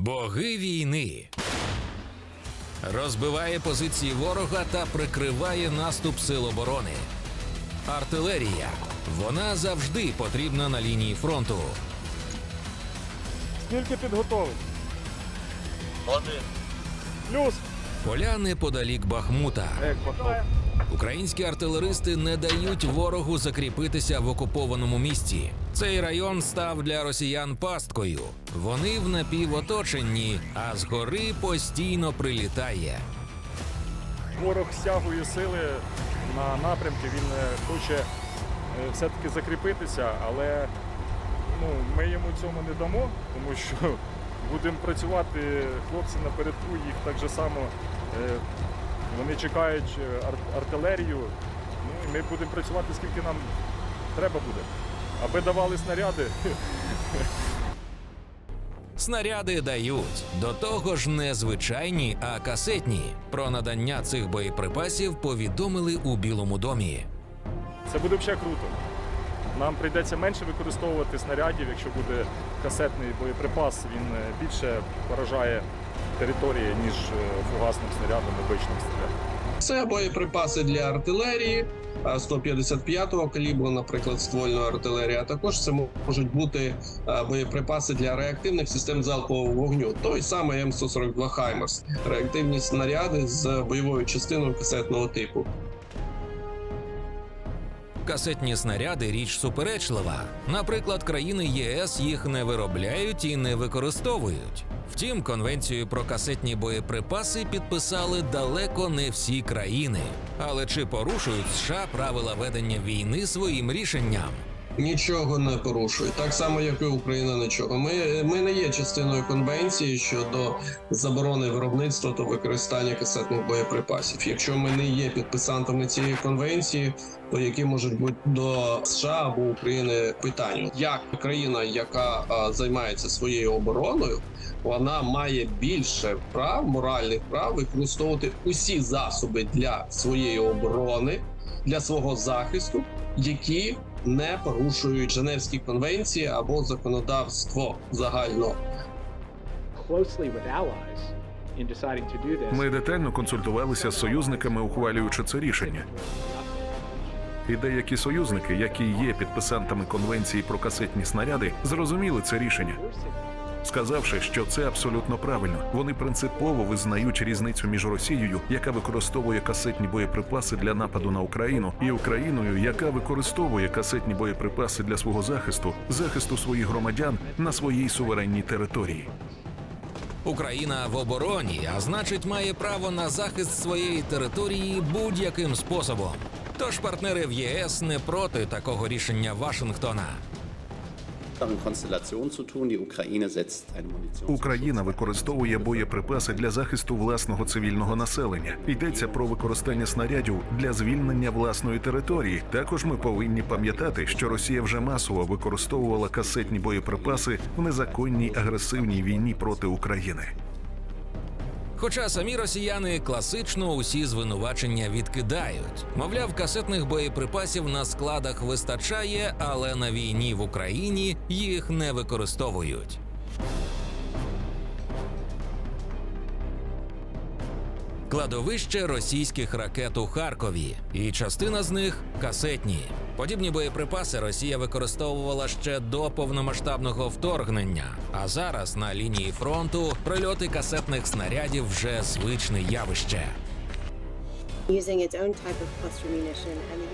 Боги війни. Розбиває позиції ворога та прикриває наступ сил оборони. Артилерія. Вона завжди потрібна на лінії фронту. Скільки підготовить? Один. Плюс. Поля неподалік Бахмута. Як пошов. Українські артилеристи не дають ворогу закріпитися в окупованому місті. Цей район став для росіян пасткою. Вони в напівоточенні, а згори постійно прилітає. Ворог стягує сили на напрямки. Він е, хоче е, все-таки закріпитися, але ну, ми йому цьому не дамо, тому що будемо працювати хлопці напередку, їх так же само. Вони чекають е, артилерію. Ну, і ми будемо працювати скільки нам треба буде. Аби давали снаряди, Снаряди дають до того ж не звичайні, а касетні. Про надання цих боєприпасів повідомили у Білому домі. Це буде ще круто. Нам прийдеться менше використовувати снарядів, якщо буде касетний боєприпас, він е, більше поражає території, ніж е, фугасним снарядом, обичним снарядом. Це боєприпаси для артилерії а, 155-го калібру, наприклад, ствольної артилерії. А також це можуть бути боєприпаси для реактивних систем залпового вогню. Той самий М142 Хаймерс, реактивні снаряди з бойовою частиною касетного типу. Касетні снаряди річ суперечлива. Наприклад, країни ЄС їх не виробляють і не використовують. Втім, конвенцію про касетні боєприпаси підписали далеко не всі країни. Але чи порушують США правила ведення війни своїм рішенням? Нічого не порушує, так само як і Україна. Нічого. Ми, ми не є частиною конвенції щодо заборони виробництва та використання касетних боєприпасів. Якщо ми не є підписантами цієї конвенції, то які можуть бути до США або України питання, як країна, яка а, займається своєю обороною, вона має більше прав, моральних прав використовувати усі засоби для своєї оборони, для свого захисту, які не порушують Женевські конвенції або законодавство загально. Ми детально консультувалися з союзниками, ухвалюючи це рішення. І деякі союзники, які є підписантами конвенції про касетні снаряди, зрозуміли це рішення, сказавши, що це абсолютно правильно. Вони принципово визнають різницю між Росією, яка використовує касетні боєприпаси для нападу на Україну, і Україною, яка використовує касетні боєприпаси для свого захисту, захисту своїх громадян на своїй суверенній території. Україна в обороні, а значить, має право на захист своєї території будь-яким способом. Тож партнери в ЄС не проти такого рішення Вашингтона. Україна використовує боєприпаси для захисту власного цивільного населення. Йдеться про використання снарядів для звільнення власної території. Також ми повинні пам'ятати, що Росія вже масово використовувала касетні боєприпаси в незаконній агресивній війні проти України. Хоча самі росіяни класично усі звинувачення відкидають. Мовляв, касетних боєприпасів на складах вистачає, але на війні в Україні їх не використовують. Кладовище російських ракет у Харкові, і частина з них касетні. Подібні боєприпаси Росія використовувала ще до повномасштабного вторгнення. А зараз на лінії фронту прильоти касетних снарядів вже звичне явище.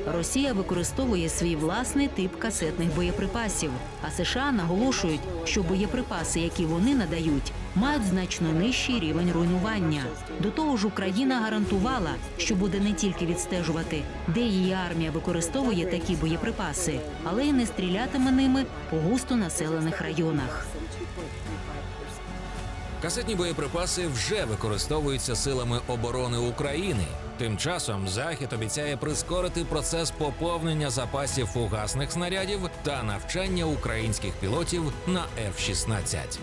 Росія використовує свій власний тип касетних боєприпасів, а США наголошують, що боєприпаси, які вони надають, мають значно нижчий рівень руйнування. До того ж, Україна гарантувала, що буде не тільки відстежувати, де її армія використовує такі боєприпаси, але й не стрілятиме ними по густо населених районах. Касетні боєприпаси вже використовуються силами оборони України. Тим часом Захід обіцяє прискорити процес поповнення запасів фугасних снарядів та навчання українських пілотів на F-16.